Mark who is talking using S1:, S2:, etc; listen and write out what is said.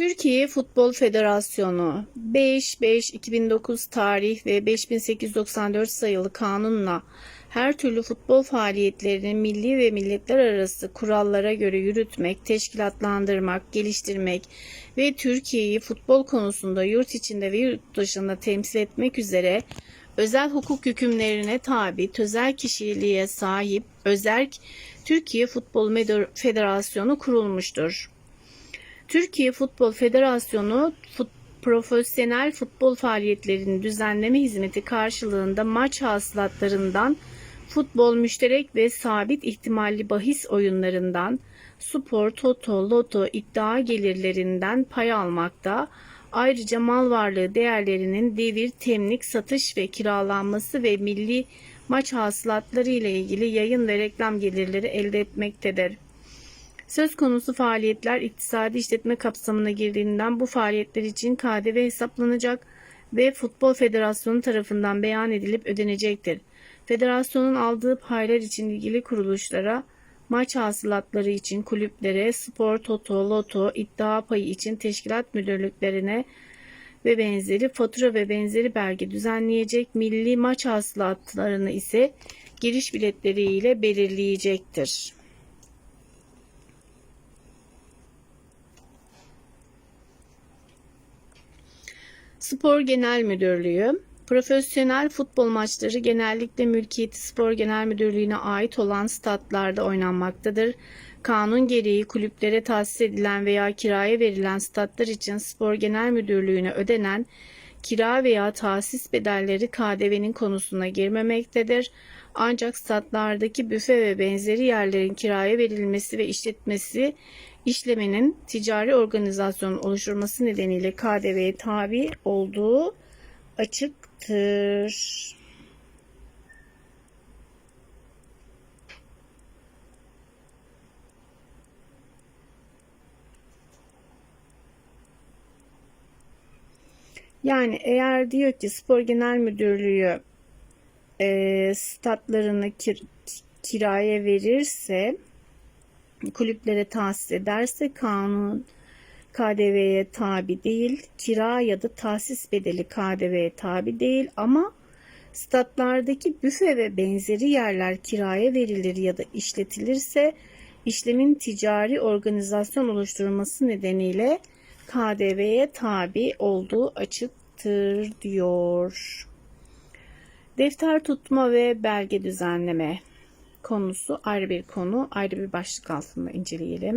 S1: Türkiye Futbol Federasyonu 5-5-2009 tarih ve 5894 sayılı kanunla her türlü futbol faaliyetlerini milli ve milletler arası kurallara göre yürütmek, teşkilatlandırmak, geliştirmek ve Türkiye'yi futbol konusunda yurt içinde ve yurt dışında temsil etmek üzere özel hukuk hükümlerine tabi tözel kişiliğe sahip özerk Türkiye Futbol Federasyonu kurulmuştur. Türkiye Futbol Federasyonu fut, profesyonel futbol faaliyetlerinin düzenleme hizmeti karşılığında maç hasılatlarından futbol müşterek ve sabit ihtimalli bahis oyunlarından spor, toto, loto, iddia gelirlerinden pay almakta. Ayrıca mal varlığı değerlerinin devir, temlik, satış ve kiralanması ve milli maç hasılatları ile ilgili yayın ve reklam gelirleri elde etmektedir. Söz konusu faaliyetler iktisadi işletme kapsamına girdiğinden bu faaliyetler için KDV hesaplanacak ve Futbol Federasyonu tarafından beyan edilip ödenecektir. Federasyonun aldığı paylar için ilgili kuruluşlara, maç hasılatları için kulüplere, spor, toto, loto, iddia payı için teşkilat müdürlüklerine ve benzeri fatura ve benzeri belge düzenleyecek milli maç hasılatlarını ise giriş biletleriyle belirleyecektir. Spor Genel Müdürlüğü Profesyonel futbol maçları genellikle mülkiyeti Spor Genel Müdürlüğü'ne ait olan statlarda oynanmaktadır. Kanun gereği kulüplere tahsis edilen veya kiraya verilen statlar için Spor Genel Müdürlüğü'ne ödenen kira veya tahsis bedelleri KDV'nin konusuna girmemektedir. Ancak statlardaki büfe ve benzeri yerlerin kiraya verilmesi ve işletmesi işlemenin ticari organizasyon oluşturması nedeniyle KDV'ye tabi olduğu açıktır. Yani eğer diyor ki Spor Genel Müdürlüğü e, statlarını kir, kiraya verirse kulüplere tahsis ederse kanun KDV'ye tabi değil. Kira ya da tahsis bedeli KDV'ye tabi değil ama statlardaki büfe ve benzeri yerler kiraya verilir ya da işletilirse işlemin ticari organizasyon oluşturması nedeniyle KDV'ye tabi olduğu açıktır diyor. Defter tutma ve belge düzenleme konusu ayrı bir konu, ayrı bir başlık altında inceleyelim.